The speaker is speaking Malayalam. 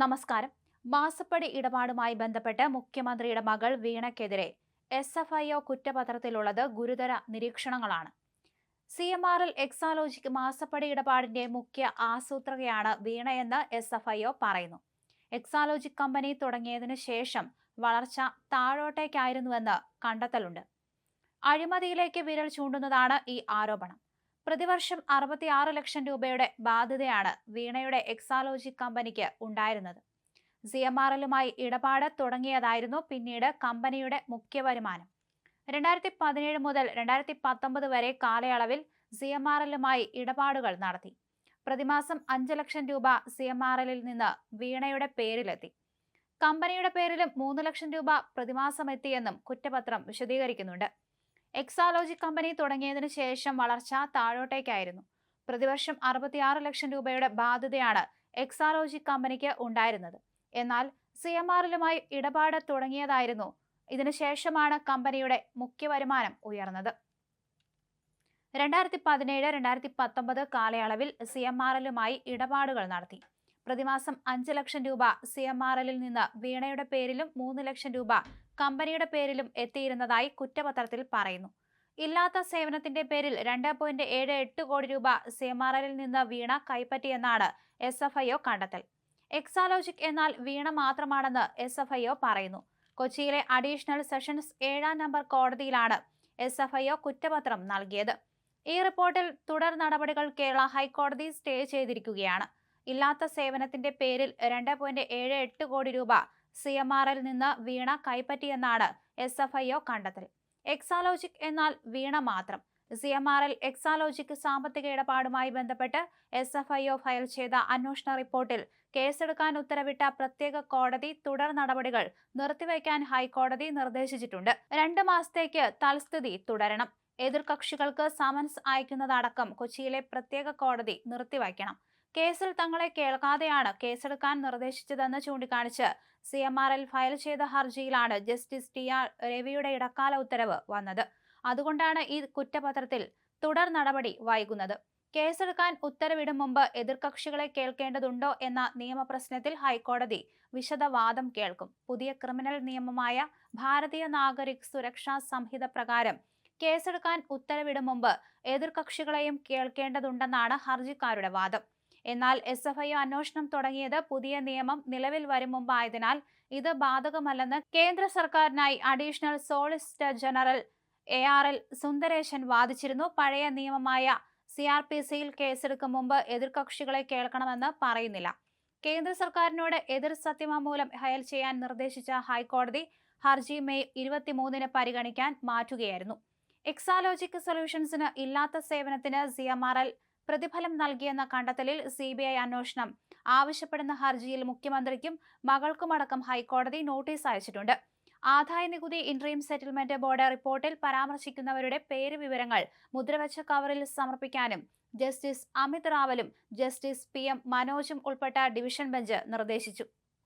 നമസ്കാരം. മാസപ്പടി ഇടപാടുമായി ബന്ധപ്പെട്ട് മുഖ്യമന്ത്രിയുടെ മകൾ വീണയ്ക്കെതിരെ എസ് എഫ് ഐ ഒ കുറ്റപത്രത്തിലുള്ളത് ഗുരുതര നിരീക്ഷണങ്ങളാണ്. C M R L Exalogic മാസപ്പടി ഇടപാടിന്റെ മുഖ്യ ആസൂത്രകയാണ് വീണയെന്ന് എസ് എഫ് ഐ ഒ പറയുന്നു. എക്സാലോജിക് കമ്പനി തുടങ്ങിയതിനു ശേഷം വളർച്ച താഴോട്ടേക്കായിരുന്നുവെന്ന് കണ്ടെത്തലുണ്ട്. അഴിമതിയിലേക്ക് വിരൽ ചൂണ്ടുന്നതാണ് ഈ ആരോപണം. പ്രതിവർഷം അറുപത്തിയാറ് ലക്ഷം രൂപയുടെ ബാധ്യതയാണ് വീണയുടെ എക്സാലോജി കമ്പനിക്ക് ഉണ്ടായിരുന്നത്. സി എം ആർ എല്ലുമായി ഇടപാട് തുടങ്ങിയതായിരുന്നു പിന്നീട് കമ്പനിയുടെ മുഖ്യ വരുമാനം. രണ്ടായിരത്തി പതിനേഴ് മുതൽ രണ്ടായിരത്തി പത്തൊമ്പത് വരെ കാലയളവിൽ സി എം ആർ എല്ലുമായി ഇടപാടുകൾ നടത്തി. പ്രതിമാസം അഞ്ച് ലക്ഷം രൂപ സി എം ആർ എല്ലിൽ നിന്ന് വീണയുടെ പേരിലെത്തി. കമ്പനിയുടെ പേരിലും മൂന്ന് ലക്ഷം രൂപ പ്രതിമാസം എത്തിയെന്നും കുറ്റപത്രം വിശദീകരിക്കുന്നുണ്ട്. എക്സാലോജി കമ്പനി തുടങ്ങിയതിനു ശേഷം വളർച്ച താഴോട്ടേക്കായിരുന്നു. പ്രതിവർഷം അറുപത്തിയാറ് ലക്ഷം രൂപയുടെ ബാധ്യതയാണ് എക്സാലോജി കമ്പനിക്ക് ഉണ്ടായിരുന്നത്. എന്നാൽ സി എം ആറിലുമായി ഇടപാട് തുടങ്ങിയതായിരുന്നു. ഇതിനുശേഷമാണ് കമ്പനിയുടെ മുഖ്യ വരുമാനം ഉയർന്നത്. രണ്ടായിരത്തി പതിനേഴ് രണ്ടായിരത്തി പത്തൊമ്പത് കാലയളവിൽ സി എം ആറിലുമായി ഇടപാടുകൾ നടത്തി. പ്രതിമാസം അഞ്ച് ലക്ഷം രൂപ സി എം ആർ എല്ലിൽ നിന്ന് വീണയുടെ പേരിലും മൂന്ന് ലക്ഷം രൂപ കമ്പനിയുടെ പേരിലും എത്തിയിരുന്നതായി കുറ്റപത്രത്തിൽ പറയുന്നു. ഇല്ലാത്ത സേവനത്തിന്റെ പേരിൽ രണ്ട് പോയിന്റ് ഏഴ് എട്ട് കോടി രൂപ സി എം ആർ എല്ലിൽ നിന്ന് വീണ കൈപ്പറ്റിയെന്നാണ് എസ് എഫ് ഐ ഒ കണ്ടെത്തൽ. എക്സാലോജിക് എന്നാൽ വീണ മാത്രമാണെന്ന് എസ് എഫ് ഐ ഒ പറയുന്നു. കൊച്ചിയിലെ അഡീഷണൽ സെഷൻസ് ഏഴാം നമ്പർ കോടതിയിലാണ് എസ് എഫ് ഐ ഒ കുറ്റപത്രം നൽകിയത്. ഈ റിപ്പോർട്ടിൽ തുടർ നടപടികൾ കേരള ഹൈക്കോടതി സ്റ്റേ ചെയ്തിരിക്കുകയാണ്. ഇല്ലാത്ത സേവനത്തിന്റെ പേരിൽ രണ്ട് പോയിന്റ് ഏഴ് എട്ട് കോടി രൂപ സി എം ആർ എൽ നിന്ന് വീണ കൈപ്പറ്റിയെന്നാണ് എസ് എഫ് ഐ ഒ കണ്ടെത്തൽ. എക്സാലോജിക് എന്നാൽ വീണ മാത്രം. C M R L Exalogic സാമ്പത്തിക ഇടപാടുമായി ബന്ധപ്പെട്ട് S F I O file ചെയ്ത അന്വേഷണ റിപ്പോർട്ടിൽ കേസെടുക്കാൻ ഉത്തരവിട്ട പ്രത്യേക കോടതി തുടർ നടപടികൾ നിർത്തിവെക്കാൻ ഹൈക്കോടതി നിർദ്ദേശിച്ചിട്ടുണ്ട്. രണ്ട് മാസത്തേക്ക് തൽസ്ഥിതി തുടരണം. എതിർകക്ഷികൾക്ക് സമൻസ് അയക്കുന്നതടക്കം കൊച്ചിയിലെ പ്രത്യേക കോടതി നിർത്തിവയ്ക്കണം. കേസിൽ തങ്ങളെ കേൾക്കാതെയാണ് കേസെടുക്കാൻ നിർദ്ദേശിച്ചതെന്ന് ചൂണ്ടിക്കാണിച്ച് C M R L file ചെയ്ത ഹർജിയിലാണ് ജസ്റ്റിസ് ടി ആർ രവിയുടെ ഇടക്കാല ഉത്തരവ് വന്നത്. അതുകൊണ്ടാണ് ഈ കുറ്റപത്രത്തിൽ തുടർ നടപടി വൈകുന്നത്. കേസെടുക്കാൻ ഉത്തരവിടും മുമ്പ് എതിർകക്ഷികളെ കേൾക്കേണ്ടതുണ്ടോ എന്ന നിയമപ്രശ്നത്തിൽ ഹൈക്കോടതി വിശദവാദം കേൾക്കും. പുതിയ ക്രിമിനൽ നിയമമായ ഭാരതീയ നാഗരിക് സുരക്ഷാ സംഹിത പ്രകാരം കേസെടുക്കാൻ ഉത്തരവിടും മുമ്പ് എതിർകക്ഷികളെയും കേൾക്കേണ്ടതുണ്ടെന്നാണ് ഹർജിക്കാരുടെ വാദം. എന്നാൽ എസ് എഫ് ഐ അന്വേഷണം തുടങ്ങിയത് പുതിയ നിയമം നിലവിൽ വരും മുമ്പായതിനാൽ ഇത് ബാധകമല്ലെന്ന് കേന്ദ്ര സർക്കാരിനായി additional solicitor general A R L Sundaresan വാദിച്ചിരുന്നു. പഴയ നിയമമായ സി ആർ പി സിയിൽ കേസെടുക്കും മുമ്പ് എതിർകക്ഷികളെ കേൾക്കണമെന്ന് പറയുന്നില്ല. കേന്ദ്ര സർക്കാരിനോട് എതിർ സത്യവാങ്മൂലം ഹയൽ ചെയ്യാൻ നിർദ്ദേശിച്ച ഹൈക്കോടതി ഹർജി മെയ് ഇരുപത്തിമൂന്നിന് പരിഗണിക്കാൻ മാറ്റുകയായിരുന്നു. എക്സാലോജിക് സൊല്യൂഷൻസിന് ഇല്ലാത്ത സേവനത്തിന് സി എം ആർ എൽ പ്രതിഫലം നൽകിയെന്ന കണ്ടെത്തലിൽ സി ബി ഐ അന്വേഷണം. ആവശ്യപ്പെടുന്ന ഹർജിയിൽ മുഖ്യമന്ത്രിക്കും മകൾക്കുമടക്കം ഹൈക്കോടതി നോട്ടീസ് അയച്ചിട്ടുണ്ട്. ആദായ നികുതി ഇൻട്രീം സെറ്റിൽമെന്റ് ബോർഡ് റിപ്പോർട്ടിൽ പരാമർശിക്കുന്നവരുടെ പേര് വിവരങ്ങൾ മുദ്രവച്ച കവറിൽ സമർപ്പിക്കാനും ജസ്റ്റിസ് അമിത് റാവലും ജസ്റ്റിസ് പി എം മനോജും ഉൾപ്പെട്ട ഡിവിഷൻ ബെഞ്ച് നിർദ്ദേശിച്ചു.